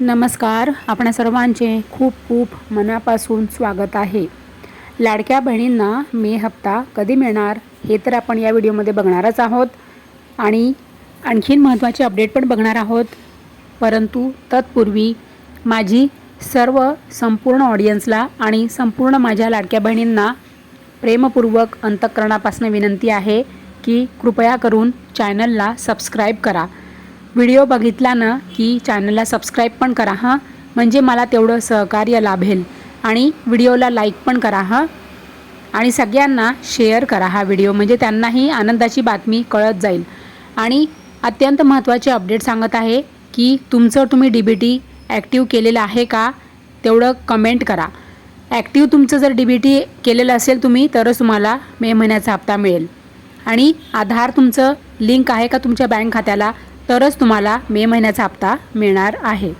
नमस्कार. आपण सर्वांचे खूप खूप मनापासून स्वागत आहे. लाडक्या बहिणींना मे हप्ता कधी मिळणार हे तर आपण या व्हिडिओमध्ये बघणारच आहोत. आणि आणखीन महत्त्वाचे अपडेट पण बघणार आहोत. परंतु तत्पूर्वी माझी सर्व संपूर्ण ऑडियन्सला आणि संपूर्ण माझ्या लाडक्या बहिणींना प्रेमपूर्वक अंतःकरणापासून विनंती आहे की कृपया करून चॅनलला सबस्क्राईब करा. व्हिडिओ बघितला ना की चॅनलला सबस्क्राईब पण करा हां. म्हणजे मला तेवढं सहकार्य लाभेल. आणि व्हिडिओला लाईक पण करा हां. आणि सगळ्यांना शेअर करा हा व्हिडिओ म्हणजे त्यांनाही आनंदाची बातमी कळत जाईल. आणि अत्यंत महत्त्वाचे अपडेट सांगत आहे की तुमचं तुम्ही डी बी टी ॲक्टिव्ह केलेलं आहे का तेवढं कमेंट करा. ॲक्टिव्ह तुमचं जर डी बी टी केलेलं असेल तुम्ही तरच तुम्हाला मे महिन्याचा हप्ता मिळेल. आणि आधार तुमचं लिंक आहे का तुमच्या बँक खात्याला तरच तुम्हाला मे महिन्याचा हप्ता मिळणार आहे.